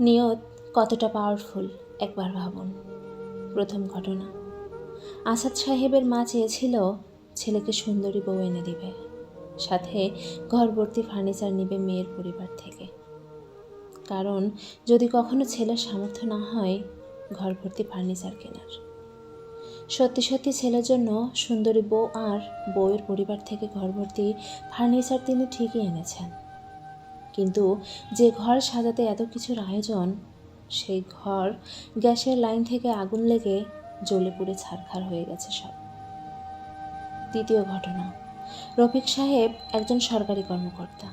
নিয়ত কতটা পাওয়ারফুল একবার ভাবুন। প্রথম ঘটনা, আসাদ সাহেবের মা চেয়েছিল ছেলেকে সুন্দরী বউ এনে দিবে, সাথে ঘরভর্তি ফার্নিচার নিবে মেয়ের পরিবার থেকে। কারণ, যদি কখনো ছেলের সামর্থ্য না হয় ঘর ভর্তি ফার্নিচার কেনার। সত্যি সত্যি ছেলের জন্য সুন্দরী বউ আর বউয়ের পরিবার থেকে ঘর ভর্তি ফার্নিচার তিনি ঠিকই এনেছেন। কিন্তু যে ঘর সাজাতে এত কিছুর আয়োজন, সেই ঘর গ্যাসের লাইন থেকে আগুন লেগে জ্বলে পুড়ে ছারখার হয়ে গেছে সব। দ্বিতীয় ঘটনা, রফিক সাহেব একজন সরকারি কর্মকর্তা।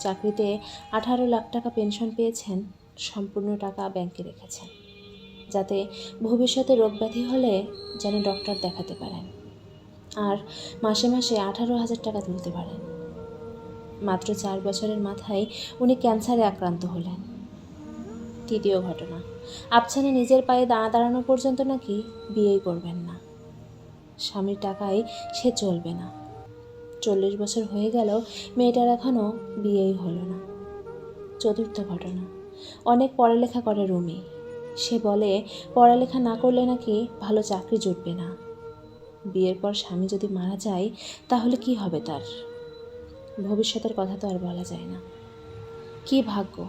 চাকরিতে আঠারো লাখ টাকা পেনশন পেয়েছেন, সম্পূর্ণ টাকা ব্যাংকে রেখেছেন। যাতে ভবিষ্যতে রোগ ব্যাধি হলে যেন ডক্টর দেখাতে পারেন। আর মাসে মাসে আঠারো হাজার টাকা তুলতে পারেন। মাত্র চার বছরের মাথায় উনি ক্যান্সারে আক্রান্ত হলেন। তৃতীয় ঘটনা আফসানা নিজের পায়ে দাঁড়া দাঁড়ানো পর্যন্ত নাকি বিয়েই করবেন না। স্বামীর টাকায় সে চলবে না। চল্লিশ বছর হয়ে গেল, মেয়েটার এখনও বিয়েই হলো না। চতুর্থ ঘটনা, অনেক পড়ালেখা করে রুমি। সে বলে, পড়ালেখা না করলে নাকি ভালো চাকরি জুটবে না। বিয়ের পর স্বামী যদি মারা যায়, তাহলে কি হবে তার? ভবিষ্যতের কথা তো আর বলা যায় না। কি ভাগ্য?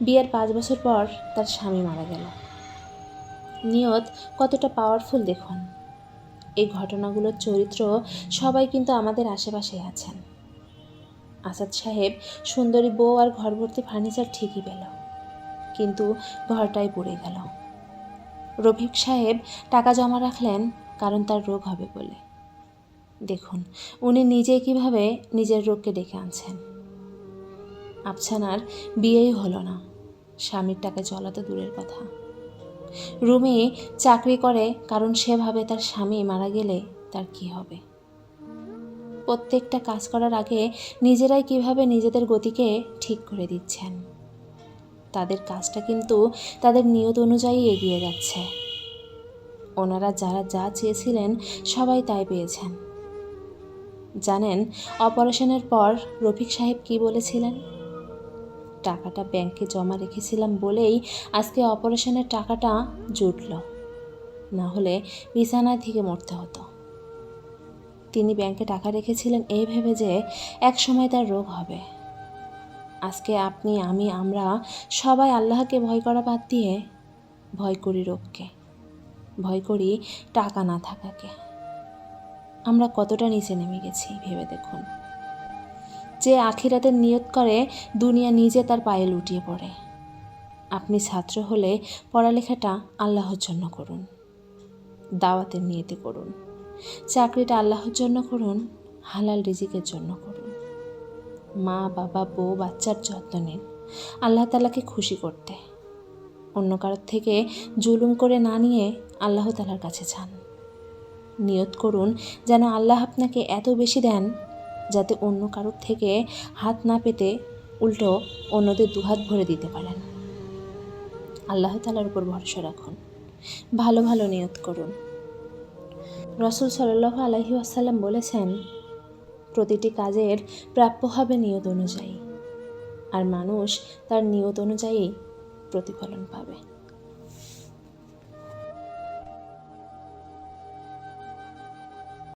বিয়ের পাঁচ বছর পর তার স্বামী মারা গেল। নিয়ত কতটা পাওয়ারফুল দেখুন। এই ঘটনাগুলোর চরিত্র সবাই কিন্তু আমাদের আশেপাশে আছেন। আসাদ সাহেব সুন্দরী বউ আর ঘর ভর্তি ফার্নিচার ঠিকই পেল। কিন্তু ঘরটাই পড়ে গেল। রফিক সাহেব টাকা জমা রাখলেন কারণ তার রোগ হবে বলে। দেখুন, উনি নিজে কীভাবে নিজের রোগকে ডেকে আনছেন। আফসানার বিয়েই হলো না। স্বামীর টাকা চলা তো দূরের কথা। রুমি চাকরি করে কারণ সে ভাবে তার স্বামী মারা গেলে তার কি হবে? প্রত্যেকটা কাজ করার আগে নিজেরাই কীভাবে নিজেদের গতিকে ঠিক করে দিচ্ছেন? তাদের কাজটা কিন্তু তাদের নিয়ত অনুযায়ী এগিয়ে যাচ্ছে। ওনারা যারা যা চেয়েছিলেন সবাই তাই পেয়েছেন। জানেন, অপারেশনের পর রফিক সাহেব কি বলেছিলেন? টাকাটা ব্যাংকে জমা রেখেছিলাম বলেই আজকে অপারেশনের টাকাটা জুটল। না হলে বিছানায় থেকে মরতে হতো। তিনি ব্যাংকে টাকা রেখেছিলেন এই ভেবে যে এক সময় তার রোগ হবে। আজকে আপনি, আমি, আমরা সবাই আল্লাহকে ভয় করা বাদ দিয়ে ভয় করি রোগকে। ভয় করি টাকা না থাকাকে। আমরা কতটা নিচে নেমে গেছি, ভেবে দেখুন। যে আখিরাতের নিয়ত করে, দুনিয়া নিজে তার পায়ে লুটিয়ে পড়ে। আপনি ছাত্র হলে পড়ালেখাটা আল্লাহর জন্য করুন। দাওয়াতের নিয়তে করুন। চাকরিটা আল্লাহর জন্য করুন, হালাল রিজিকের জন্য করুন। মা, বাবা, বউ, বাচ্চার যত্ন নিন। আল্লাহ তালাকে খুশি করতে। অন্য কারোর থেকে জুলুম করে না নিয়ে আল্লাহ তালার কাছে যান। নিয়ত করুন যেন আল্লাহ আপনাকে এত বেশি দেন যাতে অন্য কারোর থেকে হাত না পেতে উল্টো অন্যদের দুহাত ভরে দিতে পারেন। আল্লাহ তালার উপর ভরসা রাখুন। ভালো ভালো নিয়ত করুন। রসুল সাল্লাহ আলহি আসাল্লাম বলেছেন, প্রতিটি কাজের প্রাপ্য হবে নিয়ত অনুযায়ী, আর মানুষ তার নিয়ত অনুযায়ী প্রতিফলন পাবে।